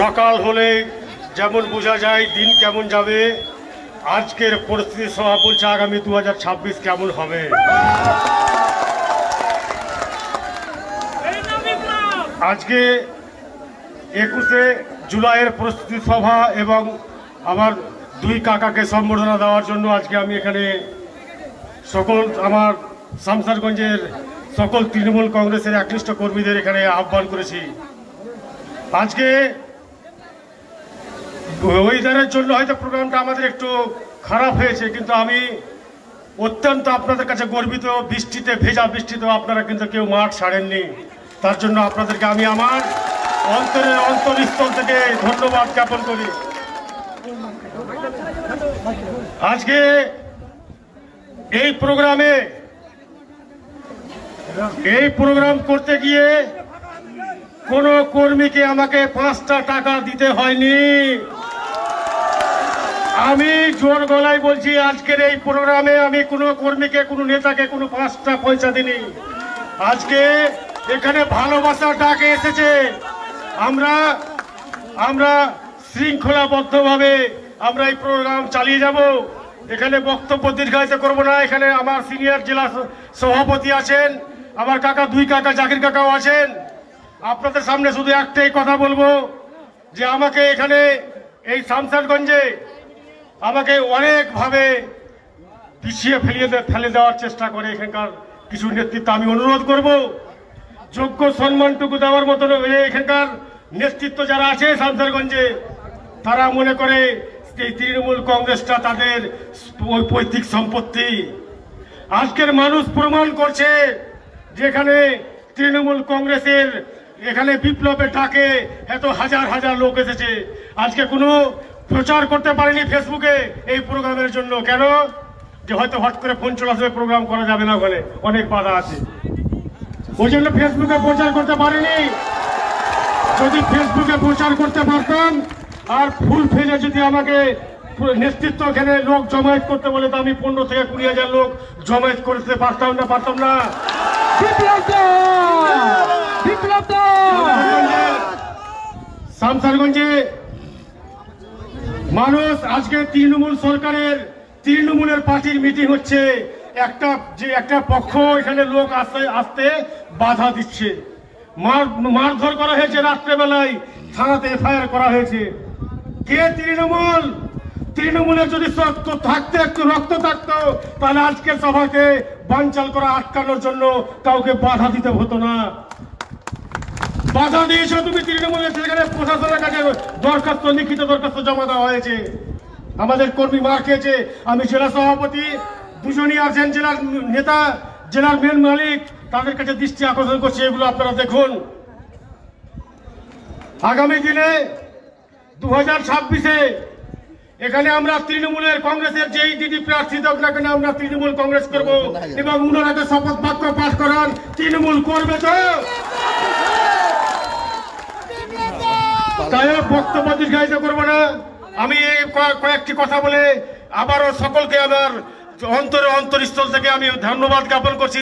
সকাল হলে যেমন বোঝা যায়, দিন কেমন যাবে, আজকের পরিস্থিতি সভা বলছে আগামী দু হাজার ছাব্বিশ কেমন হবে। আজকে একুশে জুলাইয়ের প্রস্তুতি সভা এবং আমার দুই কাকাকে সম্বর্ধনা দেওয়ার জন্য আজকে আমি এখানে সকল আমার শামসারগঞ্জের সকল তৃণমূল কংগ্রেসের একনিষ্ঠ কর্মীদের এখানে আহ্বান করেছি। আজকে ওয়েদারের জন্য হয়তো প্রোগ্রামটা আমাদের একটু খারাপ হয়েছে, কিন্তু আমি অত্যন্ত আপনাদের কাছে গর্বিত, বৃষ্টিতে, ভেজা বৃষ্টিতে আপনারা কিন্তু কেউ মাঠ ছাড়েননি। তার জন্য আপনাদেরকে আমি আমার অন্তরের অন্তরস্থল থেকে ধন্যবাদ জ্ঞাপন করি। আজকে এই প্রোগ্রামে এই প্রোগ্রাম করতে গিয়ে কোন কর্মীকে আমাকে পাঁচটা টাকা দিতে হয়নি। আমি জোর গলায় বলছি, আজকের এই প্রোগ্রামে আমি কোনো কর্মীকে, কোনো নেতাকে, কোনো পাঁচটা পয়সা দিনি আজকে এখানে ভালোবাসা ডাকে এসেছে। আমরা আমরা শৃঙ্খলাবদ্ধভাবে আমরা এই প্রোগ্রাম চালিয়ে যাব। এখানে বক্তব্য দীর্ঘায়িত করব না। এখানে আমার সিনিয়র জেলা সভাপতি আছেন, আমার কাকা, দুই কাকা, জাকির কাকাও আছেন। আপনাদের সামনে শুধু একটাই কথা বলব, যে আমাকে এখানে এই শামসারগঞ্জে আমাকে অনেকভাবে পিছিয়ে ফেলিয়ে ফেলে দেওয়ার চেষ্টা করে এখানকার কিছু নেতৃত্ব। আমি অনুরোধ করব, যোগ্য সম্মানটুকু দেওয়ার এই এখানকার নেতৃত্ব যারা আছে শামসারগঞ্জে তারা মনে করে এই তৃণমূল কংগ্রেসটা তাদের পৈতৃক সম্পত্তি। আজকের মানুষ প্রমাণ করছে যেখানে তৃণমূল কংগ্রেসের এখানে বিপ্লবের ডাকে এত হাজার হাজার লোক এসেছে। আজকে কোনো প্রচার করতে পারেনি ফেসবুকে এই প্রোগ্রামের জন্য। কেন? যে হয়তো হট করে ফোন চলে আসবে প্রোগ্রাম করা যাবে না ওখানে। অনেক বাধা আছে। ওই জন্য ফেসবুকে প্রচার করতে পারিনি। যদি ফেসবুকে প্রচার করতে পারতাম আর ফুল ফেলে যদি আমাকে নেতৃত্ব এখানে লোক জমায়েত করতে বলে তো আমি পনেরো থেকে কুড়ি হাজার লোক জমায়েত করতে পারতাম না পারতাম না! শামসারগঞ্জে মানুষ, আজকে তৃণমূল সরকারের, তৃণমূলের পার্টির মিটিং হচ্ছে। একটা যে একটা পক্ষ এখানে লোক আসতে আসতে বাধা দিচ্ছে। মার, মারধর করা হয়েছে রাত্রেবেলায়, থানাতে এফআইআর করা হয়েছে। কে তৃণমূল? তৃণমূলের যদি রক্ত থাকতে, একটু রক্ত থাকতো, তাহলে আজকের সভাকে বানচাল করা আটকানোর জন্য কাউকে বাধা দিতে হতো না। বাধা দিয়েছ তুমি তৃণমূলের সেখানে প্রশাসনের কাছে দরখাস্ত লিখিত দরখাস্ত জমা দেওয়া হয়েছে। আমাদের কর্মী মার খেয়েছে। আমি জেলা সভাপতি দুজনই আছেন জেলার নেতা জেলার মেন মালিক তাদের কাছে দৃষ্টি আকর্ষণ করছে এগুলো আপনারা দেখুন। আগামী দিনে দু হাজার ছাব্বিশে এখানে আমরা তৃণমূলের কংগ্রেসের যেই দিদি প্রার্থী হোক না কেন আমরা তৃণমূল কংগ্রেস করব এবং উনারাকে শপথ বাক্য পাঠ করান তৃণমূল করবে তো? তাই বক্তব্য দীর্ঘায়িত করব না। আমি কয়েকটি কথা বলে আবারও সকলকে আমার অন্তরে অন্তরস্থল থেকে আমি ধন্যবাদ জ্ঞাপন করছি।